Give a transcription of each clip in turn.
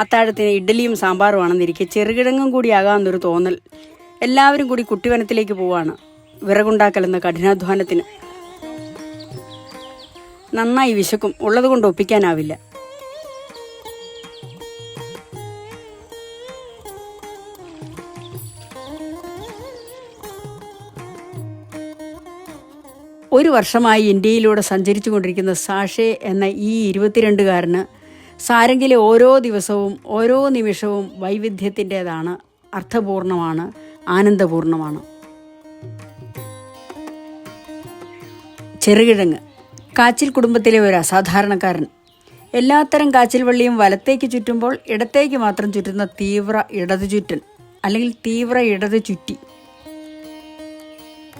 അത്താഴത്തിന് ഇഡ്ഡലിയും സാമ്പാറും ആണെന്നിരിക്കെ ചെറുകിഴങ്ങും കൂടി ആകാമെന്നൊരു തോന്നൽ. എല്ലാവരും കൂടി കുട്ടിവനത്തിലേക്ക് പോവാണ്. വിറകുണ്ടാക്കൽ എന്ന കഠിനാധ്വാനത്തിന്. നന്നായി വിശക്കും. ഉള്ളത് കൊണ്ട് ഒപ്പിക്കാനാവില്ല. ഒരു വർഷമായി ഇന്ത്യയിലൂടെ സഞ്ചരിച്ചു കൊണ്ടിരിക്കുന്ന സാഷെ എന്ന ഈ ഇരുപത്തിരണ്ടുകാരന് സാരംഗിലെ ഓരോ ദിവസവും ഓരോ നിമിഷവും വൈവിധ്യത്തിന്റെതാണ് അർത്ഥപൂർണമാണ് ആനന്ദപൂർണമാണ്. ചെറുകിഴങ്ങ്. കാച്ചിൽ കുടുംബത്തിലെ ഒരു അസാധാരണക്കാരൻ. എല്ലാത്തരം കാച്ചിൽ വള്ളിയും വലത്തേക്ക് ചുറ്റുമ്പോൾ ഇടത്തേക്ക് മാത്രം ചുറ്റുന്ന തീവ്ര ഇടതു ചുറ്റൻ അല്ലെങ്കിൽ തീവ്ര ഇടതു ചുറ്റി.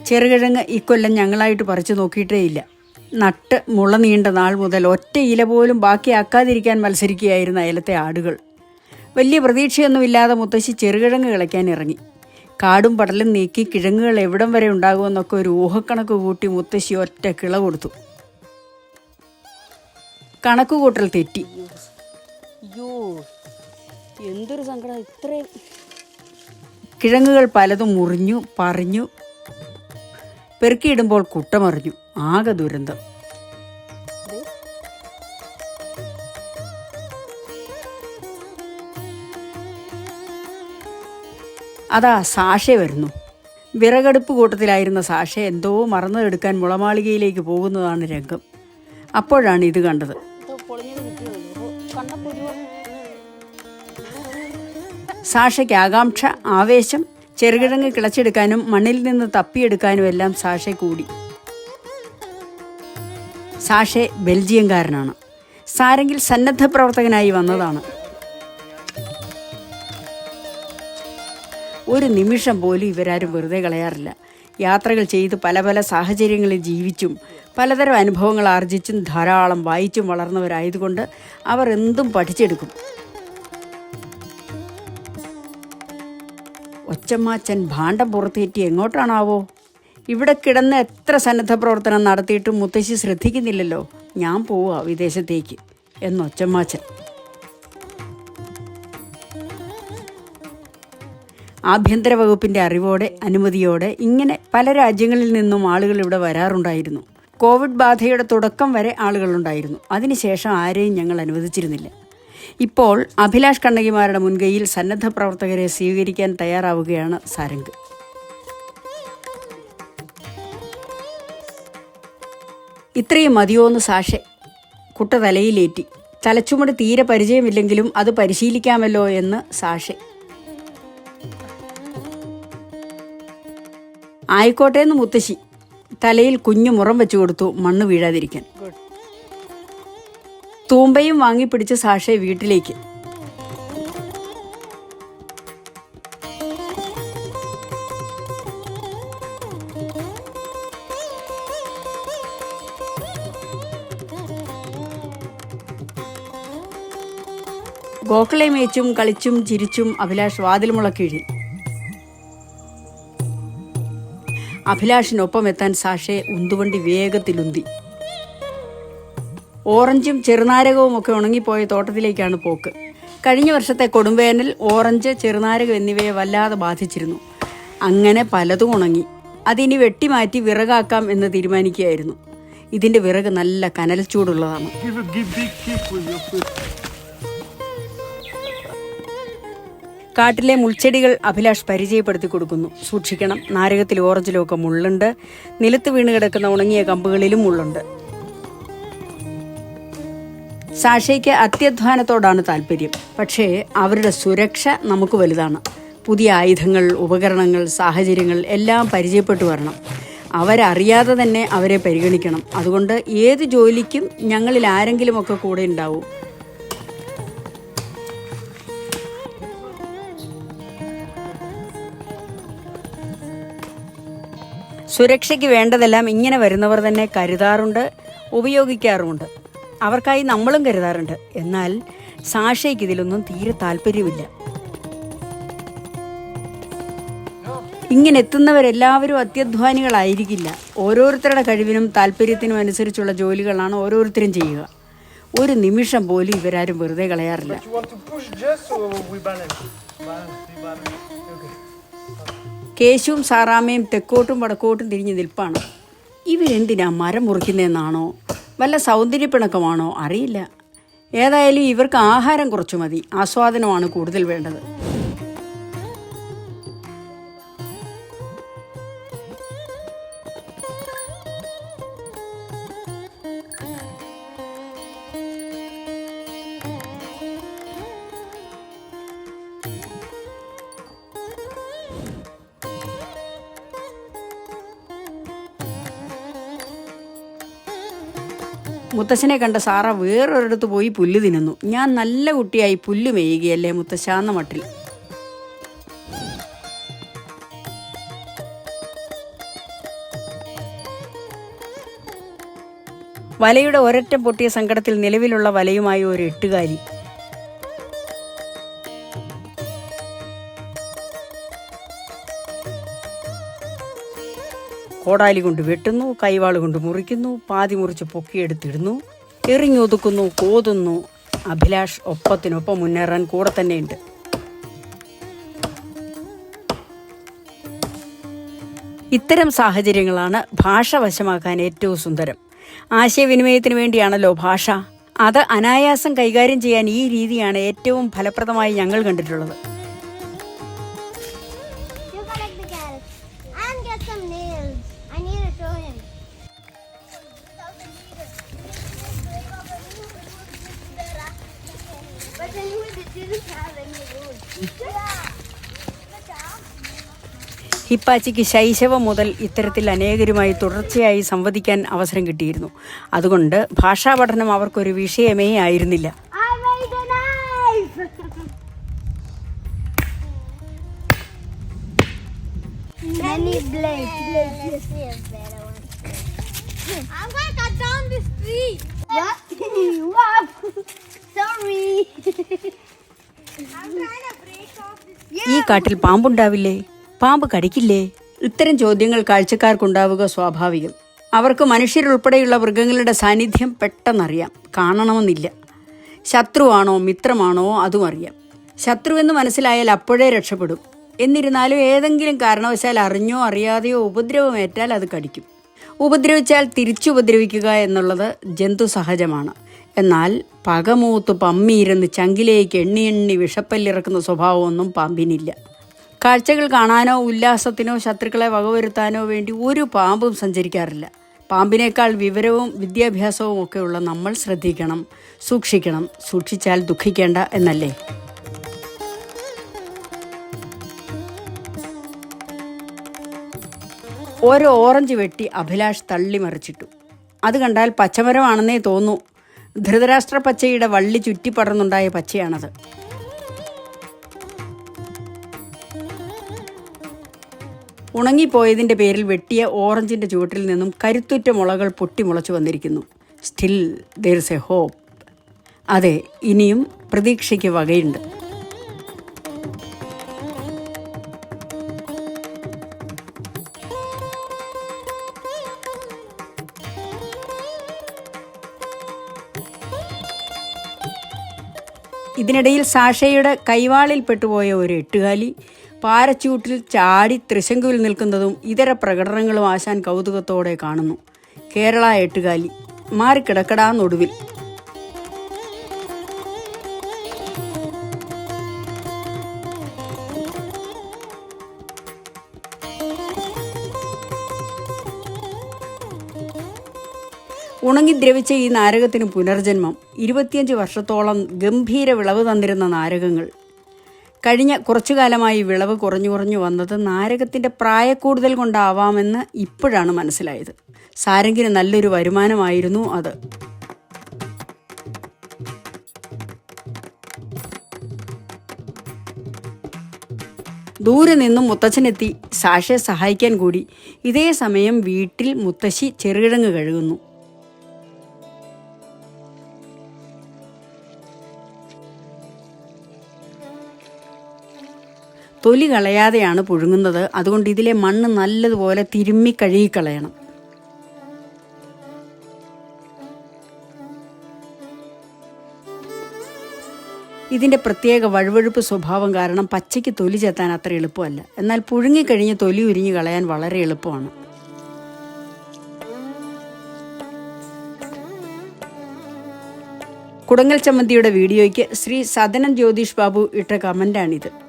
ചെറുകിഴങ്ങ് ഇക്കൊല്ലം ഞങ്ങളായിട്ട് പറിച്ചു നോക്കിയിട്ടേയില്ല. നട്ട് മുള നീണ്ട നാൾ മുതൽ ഒറ്റ ഇല പോലും ബാക്കിയാക്കാതിരിക്കാൻ മത്സരിക്കുകയായിരുന്ന അയലത്തെ ആടുകൾ. വലിയ പ്രതീക്ഷയൊന്നുമില്ലാതെ മുത്തശ്ശി ചെറുകിഴങ്ങ് കിളയ്ക്കാൻ ഇറങ്ങി. കാടും പടലും നീക്കി കിഴങ്ങുകൾ എവിടം വരെ ഉണ്ടാകുമെന്നൊക്കെ ഒരു ഊഹക്കണക്ക് കൂട്ടി മുത്തശ്ശി ഒറ്റ കിള കൊടുത്തു. കണക്കുകൂട്ടൽ തെറ്റി. അയ്യോ എന്തൊരു സങ്കടം ഇത്രയും. കിഴങ്ങുകൾ പലതും മുറിഞ്ഞു പറഞ്ഞു പെറുക്കിയിടുമ്പോൾ കുട്ടമറിഞ്ഞു. ആകെ ദുരന്തം. അതാ സാഷ വരുന്നു. വിറകടുപ്പ് കൂട്ടത്തിലായിരുന്ന സാഷ എന്തോ മറന്നെടുക്കാൻ മുളമാളികയിലേക്ക് പോകുന്നതാണ് രംഗം. അപ്പോഴാണ് ഇത് കണ്ടത്. സാഷയ്ക്ക് ആകാംക്ഷ ആവേശം ചെറുകിഴങ്ങ് കിളച്ചെടുക്കാനും മണ്ണിൽ നിന്ന് തപ്പിയെടുക്കാനും എല്ലാം സാഷ കൂടി. സാഷെ ബെൽജിയംകാരനാണ്. സാരെങ്കിൽ സന്നദ്ധ പ്രവർത്തകനായി വന്നതാണ്. ഒരു നിമിഷം പോലും ഇവരാരും വെറുതെ കളയാറില്ല. യാത്രകൾ ചെയ്ത് പല പല സാഹചര്യങ്ങളിൽ ജീവിച്ചും പലതരം അനുഭവങ്ങൾ ആർജിച്ചും ധാരാളം വായിച്ചും വളർന്നവരായതുകൊണ്ട് അവർ എന്തും പഠിച്ചെടുക്കും. ഒച്ചമ്മാച്ചൻ ഭാണ്ഡം പുറത്തേറ്റി എങ്ങോട്ടാണാവോ? ഇവിടെ കിടന്ന് എത്ര സന്നദ്ധ പ്രവർത്തനം നടത്തിയിട്ടും മുത്തശ്ശി ശ്രദ്ധിക്കുന്നില്ലല്ലോ. ഞാൻ പോവുക വിദേശത്തേക്ക്. എന്നൊച്ചമ്മാച്ചൻ ആഭ്യന്തര വകുപ്പിന്റെ അറിവോടെ അനുമതിയോടെ ഇങ്ങനെ പല രാജ്യങ്ങളിൽ നിന്നും ആളുകൾ ഇവിടെ വരാറുണ്ടായിരുന്നു. കോവിഡ് ബാധയുടെ തുടക്കം വരെ ആളുകളുണ്ടായിരുന്നു. അതിനുശേഷം ആരെയും ഞങ്ങൾ അനുവദിച്ചിരുന്നില്ല. ഇപ്പോൾ അഭിലാഷ് കണ്ണകിമാരുടെ മുൻകൈയിൽ സന്നദ്ധ പ്രവർത്തകരെ സ്വീകരിക്കാൻ തയ്യാറാവുകയാണ് സാരംഗ്. ഇത്രയും മതിയോന്ന് സാഷെ കുട്ട തലയിലേറ്റി. തലച്ചുമട് തീരെ പരിചയമില്ലെങ്കിലും അത് പരിശീലിക്കാമല്ലോ എന്ന് സാഷെ. ആയിക്കോട്ടെ എന്ന് മുത്തശ്ശി. തലയിൽ കുഞ്ഞു മുറം വെച്ചു കൊടുത്തു മണ്ണ് വീഴാതിരിക്കാൻ. തൂമ്പയും വാങ്ങിപ്പിടിച്ച് സാഷെ വീട്ടിലേക്ക്. ഗോക്കളെ മേച്ചും കളിച്ചും ചിരിച്ചും അഭിലാഷ് വാതിൽ മുളക്കിഴി. അഭിലാഷിനൊപ്പം എത്താൻ സാഷയെ ഉന്തുവണ്ടി വേഗത്തിലുന്തി. ഓറഞ്ചും ചെറുനാരകവും ഒക്കെ ഉണങ്ങിപ്പോയ തോട്ടത്തിലേക്കാണ് പോക്ക്. കഴിഞ്ഞ വർഷത്തെ കൊടുംവേനൽ ഓറഞ്ച് ചെറുനാരകം എന്നിവയെ വല്ലാതെ ബാധിച്ചിരുന്നു. അങ്ങനെ പലതും ഉണങ്ങി. അതിനി വെട്ടിമാറ്റി വിറകാക്കാം എന്ന് തീരുമാനിക്കുകയായിരുന്നു. ഇതിന്റെ വിറക് നല്ല കനൽ ചൂടുള്ളതാണ് കാട്ടിലെ മുൾച്ചെടികൾ അഭിലാഷ് പരിചയപ്പെടുത്തി കൊടുക്കുന്നു. സൂക്ഷിക്കണം. നാരകത്തിൽ ഓറഞ്ചിലും ഒക്കെ മുള്ളുണ്ട്. നിലത്ത് വീണ് കിടക്കുന്ന ഉണങ്ങിയ കമ്പുകളിലും മുള്ളുണ്ട്. സാഷയ്ക്ക് അത്യധ്വാനത്തോടാണ് താല്പര്യം. പക്ഷേ അവരുടെ സുരക്ഷ നമുക്ക് വലുതാണ്. പുതിയ ആയുധങ്ങൾ ഉപകരണങ്ങൾ സാഹചര്യങ്ങൾ എല്ലാം പരിചയപ്പെട്ടു വരണം. അവരറിയാതെ തന്നെ അവരെ പരിഗണിക്കണം. അതുകൊണ്ട് ഏത് ജോലിക്കും ഞങ്ങളിൽ ആരെങ്കിലുമൊക്കെ കൂടെ ഉണ്ടാവും. സുരക്ഷയ്ക്ക് വേണ്ടതെല്ലാം ഇങ്ങനെ വരുന്നവർ തന്നെ കരുതാറുണ്ട് ഉപയോഗിക്കാറുമുണ്ട്. അവർക്കായി നമ്മളും കരുതാറുണ്ട്. എന്നാൽ സാഷയ്ക്ക് ഇതിലൊന്നും തീരെ താല്പര്യമില്ല. ഇങ്ങനെ എത്തുന്നവരെല്ലാവരും അത്യധ്വാനികളായിരിക്കില്ല. ഓരോരുത്തരുടെ കഴിവിനും താല്പര്യത്തിനും അനുസരിച്ചുള്ള ജോലികളാണ് ഓരോരുത്തരും ചെയ്യുക. ഒരു നിമിഷം പോലും ഇവരാരും വെറുതെ കളയാറില്ല. കേശുവും സാറാമ്മയും തെക്കോട്ടും വടക്കോട്ടും തിരിഞ്ഞ് നിൽപ്പാണ്. ഇവരെന്തിനാ മരം മുറിക്കുന്നതെന്നാണോ? വല്ല സൗന്ദര്യപ്പിണക്കമാണോ? അറിയില്ല. ഏതായാലും ഇവർക്ക് ആഹാരം കുറച്ചു മതി. ആസ്വാദനമാണ് കൂടുതൽ വേണ്ടത്. മുത്തശ്ശനെ കണ്ട സാറ വേറൊരിടത്ത് പോയി പുല്ല് തിന്നുന്നു. ഞാൻ നല്ല കുട്ടിയായി പുല്ല് മേയുകയല്ലേ മുത്തശ്ശാന്ന മട്ടിൽ. വലയുടെ ഒരറ്റം പൊട്ടിയ സങ്കടത്തിൽ നിലവിലുള്ള വലയുമായി ഒരു എട്ടുകാലി കോടാലി കൊണ്ട് വെട്ടുന്നു കൈവാൾ കൊണ്ട് മുറിക്കുന്നു പാതി മുറിച്ച് പൊക്കിയെടുത്തിടുന്നു എറിഞ്ഞൊതുക്കുന്നു കോതുന്നു. അഭിലാഷ് ഒപ്പത്തിനൊപ്പം മുന്നേറാൻ കൂടെ തന്നെയുണ്ട്. ഇത്തരം സാഹചര്യങ്ങളാണ് ഭാഷ വശമാക്കാൻ ഏറ്റവും സുന്ദരം. ആശയവിനിമയത്തിന് വേണ്ടിയാണല്ലോ ഭാഷ. അത് അനായാസം കൈകാര്യം ചെയ്യാൻ ഈ രീതിയാണ് ഏറ്റവും ഫലപ്രദമായി ഞങ്ങൾ കണ്ടിട്ടുള്ളത്. ഹിപ്പാച്ചിക്ക് ശൈശവം മുതൽ ഇത്തരത്തിൽ അനേകരുമായി തുടർച്ചയായി സംവദിക്കാൻ അവസരം കിട്ടിയിരുന്നു. അതുകൊണ്ട് ഭാഷാ പഠനം അവർക്കൊരു വിഷയമേ ആയിരുന്നില്ല. ഈ കാട്ടിൽ പാമ്പുണ്ടാവില്ലേ? പാമ്പ് കടിക്കില്ലേ? ഇത്തരം ചോദ്യങ്ങൾ കാഴ്ചക്കാർക്കുണ്ടാവുക സ്വാഭാവികം. അവർക്ക് മനുഷ്യരുൾപ്പെടെയുള്ള മൃഗങ്ങളുടെ സാന്നിധ്യം പെട്ടെന്നറിയാം. കാണണമെന്നില്ല. ശത്രുവാണോ മിത്രമാണോ അതും അറിയാം. ശത്രുവെന്ന് മനസ്സിലായാൽ അപ്പോഴേ രക്ഷപ്പെടും. എന്നിരുന്നാലും ഏതെങ്കിലും കാരണവശാൽ അറിഞ്ഞോ അറിയാതെയോ ഉപദ്രവമേറ്റാൽ അത് കടിക്കും. ഉപദ്രവിച്ചാൽ തിരിച്ചുപദ്രവിക്കുക എന്നുള്ളത് ജന്തു സഹജമാണ്. എന്നാൽ പകമൂത്ത് പമ്മിയിരുന്ന് ചങ്കിലേക്ക് എണ്ണി എണ്ണി വിഷപ്പല്ലിറക്കുന്ന സ്വഭാവമൊന്നും പാമ്പിനില്ല. കാഴ്ചകൾ കാണാനോ ഉല്ലാസത്തിനോ ശത്രുക്കളെ വകവരുത്താനോ വേണ്ടി ഒരു പാമ്പും സഞ്ചരിക്കാറില്ല. പാമ്പിനേക്കാൾ വിവരവും വിദ്യാഭ്യാസവും ഒക്കെയുള്ള നമ്മൾ ശ്രദ്ധിക്കണം സൂക്ഷിക്കണം സൂക്ഷിച്ചാൽ ദുഃഖിക്കേണ്ട എന്നല്ലേ? ഒരു ഓറഞ്ച് വെട്ടി അഭിലാഷ് തള്ളി തള്ളിമറിച്ചിട്ടു. അത് കണ്ടാൽ പച്ചമരമാണെന്നേ തോന്നൂ. ധൃതരാഷ്ട്ര പച്ചയുടെ വള്ളി ചുറ്റിപ്പടർന്നുണ്ടായ പച്ചയാണത്. ഉണങ്ങിപ്പോയതിന്റെ പേരിൽ വെട്ടിയ ഓറഞ്ചിന്റെ ചുവട്ടിൽ നിന്നും കരുത്തുറ്റ മുളകൾ പൊട്ടിമുളച്ചു വന്നിരിക്കുന്നു. Still there is a hope അതെ ഇനിയും പ്രതീക്ഷയ്ക്ക് വകയുണ്ട്. ഇതിനിടയിൽ സാഷയുടെ കൈവാളിൽ പെട്ടുപോയ ഒരു എട്ടുകാലി പാരച്ചൂട്ടിൽ ചാടി തൃശങ്കുവിൽ നിൽക്കുന്നതും ഇതര പ്രകടനങ്ങളും ആശാൻ കൗതുകത്തോടെ കാണുന്നു. കേരള എട്ടുകാലി മാറിക്കിടക്കടാന്നൊടുവിൽ ഉണങ്ങി ദ്രവിച്ച ഈ നാരകത്തിന് പുനർജന്മം. ഇരുപത്തിയഞ്ച് വർഷത്തോളം ഗംഭീര വിളവ് തന്നിരുന്ന നാരകങ്ങൾ. കഴിഞ്ഞ കുറച്ചു കാലമായി വിളവ് കുറഞ്ഞു കുറഞ്ഞു വന്നത് നാരകത്തിന്റെ പ്രായക്കൂടുതൽ കൊണ്ടാവാമെന്ന് ഇപ്പോഴാണ് മനസ്സിലായത്. സാരംഗിന് നല്ലൊരു വരുമാനമായിരുന്നു അത്. ദൂരെ നിന്നും മുത്തച്ഛനെത്തി സാഷയെ സഹായിക്കാൻ കൂടി. ഇതേ സമയം വീട്ടിൽ മുത്തശ്ശി ചെറുകിഴങ്ങ് കഴുകുന്നു. തൊലി കളയാതെയാണ് പുഴുങ്ങുന്നത്. അതുകൊണ്ട് ഇതിലെ മണ്ണ് നല്ലതുപോലെ തിരുമ്മി കഴുകിക്കളയണം. ഇതിന്റെ പ്രത്യേക വഴുവഴുപ്പ് സ്വഭാവം കാരണം പച്ചയ്ക്ക് തൊലി ചെത്താൻ അത്ര എളുപ്പമല്ല. എന്നാൽ പുഴുങ്ങിക്കഴിഞ്ഞ് തൊലി ഉരിഞ്ഞു കളയാൻ വളരെ എളുപ്പമാണ്. കുടങ്ങൽ ചമ്മന്തിയുടെ വീഡിയോയ്ക്ക് ശ്രീ സദനൻ ജ്യോതിഷ് ബാബു ഇട്ട കമന്റാണിത്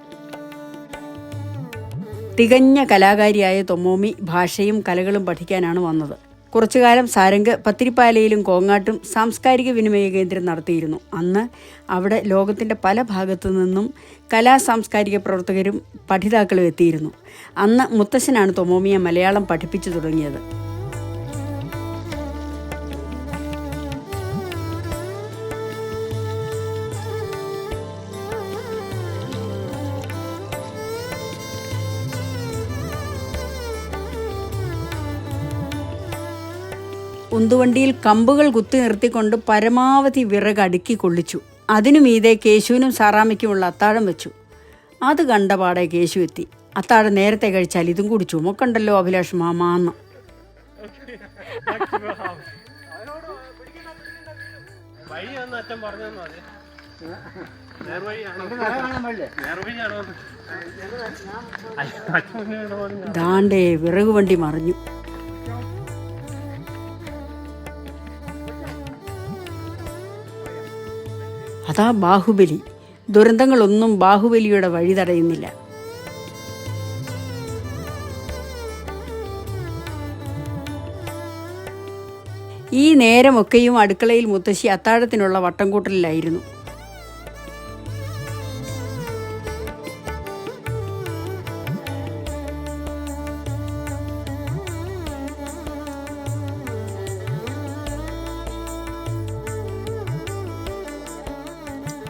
തികഞ്ഞ കലാകാരിയായ തൊമോമി ഭാഷയും കലകളും പഠിക്കാനാണ് വന്നത്. കുറച്ചുകാലം സാരംഗ് പത്തിരിപ്പാലയിലും കോങ്ങാട്ടും സാംസ്കാരിക വിനിമയ കേന്ദ്രം നടത്തിയിരുന്നു. അന്ന് അവിടെ ലോകത്തിന്റെ പല ഭാഗത്തു നിന്നും കലാ സാംസ്കാരിക പ്രവർത്തകരും പഠിതാക്കളും എത്തിയിരുന്നു. അന്ന് മുത്തശ്ശനാണ് തൊമോമിയെ മലയാളം പഠിപ്പിച്ചു തുടങ്ങിയത്. ഉന്തുവണ്ടിയിൽ കമ്പുകൾ കുത്തി നിർത്തിക്കൊണ്ട് പരമാവധി വിറക് അടുക്കി കൊള്ളിച്ചു. അതിനു മീതെ കേശുവിനും സാറാമയ്ക്കുമുള്ള അത്താഴം വെച്ചു. അത് കണ്ടപാടെ കേശു എത്തി. അത്താഴം നേരത്തെ കഴിച്ചാൽ ഇതും കൂടി ചുമക്കണ്ടല്ലോ അഭിലാഷ് മാമാന്ന് ദാണ്ടേ വിറക് വണ്ടി മറിഞ്ഞു. അതാ ബാഹുബലി. ദുരന്തങ്ങളൊന്നും ബാഹുബലിയുടെ വഴി തടയുന്നില്ല. ഈ നേരമൊക്കെയും അടുക്കളയിൽ മുത്തശ്ശി അത്താഴത്തിനുള്ള വട്ടം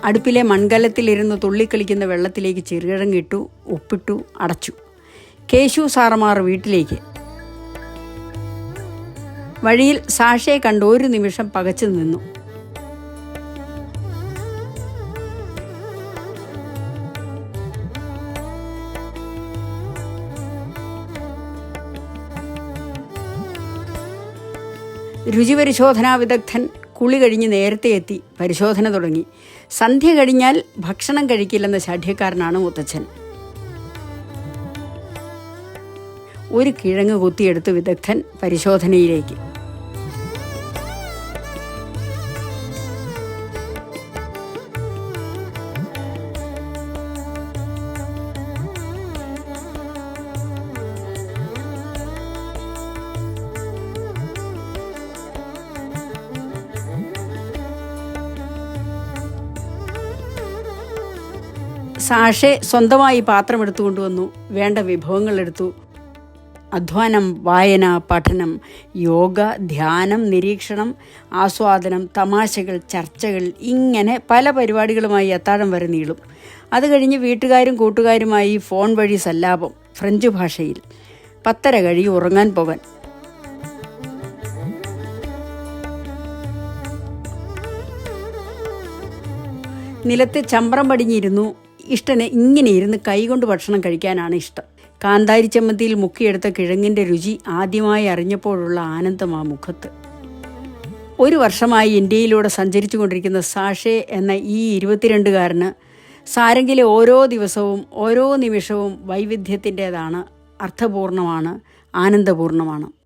അടുപ്പിലെ മൺകലത്തിലിരുന്ന് തുള്ളിക്കളിക്കുന്ന വെള്ളത്തിലേക്ക് ചെറുകിഴങ്ങിട്ടു ഉപ്പിട്ടു അടച്ചു. കേശു സാറമാർ വീട്ടിലേക്ക്. വഴിയിൽ സാഷയെ കണ്ട് ഒരു നിമിഷം പകച്ചു നിന്നു. രുചിപരിശോധനാ വിദഗ്ധൻ കുളി കഴിഞ്ഞ് നേരത്തെ എത്തി. പരിശോധന തുടങ്ങി. സന്ധ്യ കഴിഞ്ഞാൽ ഭക്ഷണം കഴിക്കില്ലെന്ന ശാഠ്യക്കാരനാണ് മുത്തച്ഛൻ. ഒരു കിഴങ്ങ് കുത്തിയെടുത്ത് വിദഗ്ധൻ പരിശോധനയിലേക്ക്. സാഷെ സ്വന്തമായി പാത്രം എടുത്തു കൊണ്ടുവന്നു വേണ്ട വിഭവങ്ങൾ എടുത്തു. അധ്വാനം വായന പഠനം യോഗ ധ്യാനം നിരീക്ഷണം ആസ്വാദനം തമാശകൾ ചർച്ചകൾ ഇങ്ങനെ പല പരിപാടികളുമായി അത്താഴം വരെ നീളും. അത് കഴിഞ്ഞ് വീട്ടുകാരും കൂട്ടുകാരുമായി ഫോൺ വഴി സല്ലാപം ഫ്രഞ്ച് ഭാഷയിൽ. പത്തര കഴിയും ഉറങ്ങാൻ പോകാൻ. നിലത്ത് ചമ്പ്രം പടിഞ്ഞിരുന്നു. ഇഷ്ടന് ഇങ്ങനെ ഇരുന്ന് കൈകൊണ്ട് ഭക്ഷണം കഴിക്കാനാണ് ഇഷ്ടം. കാന്താരി ചമ്മന്തിയിൽ മുക്കിയെടുത്ത കിഴങ്ങിന്റെ രുചി ആദ്യമായി അറിഞ്ഞപ്പോഴുള്ള ആനന്ദം ആ മുഖത്ത്. ഒരു വർഷമായി ഇന്ത്യയിലൂടെ സഞ്ചരിച്ചു കൊണ്ടിരിക്കുന്ന സാഷെ എന്ന ഈ ഇരുപത്തിരണ്ടുകാരന് സാരംഗിലെ ഓരോ ദിവസവും ഓരോ നിമിഷവും വൈവിധ്യത്തിന്റേതാണ് അർത്ഥപൂർണമാണ് ആനന്ദപൂർണമാണ്.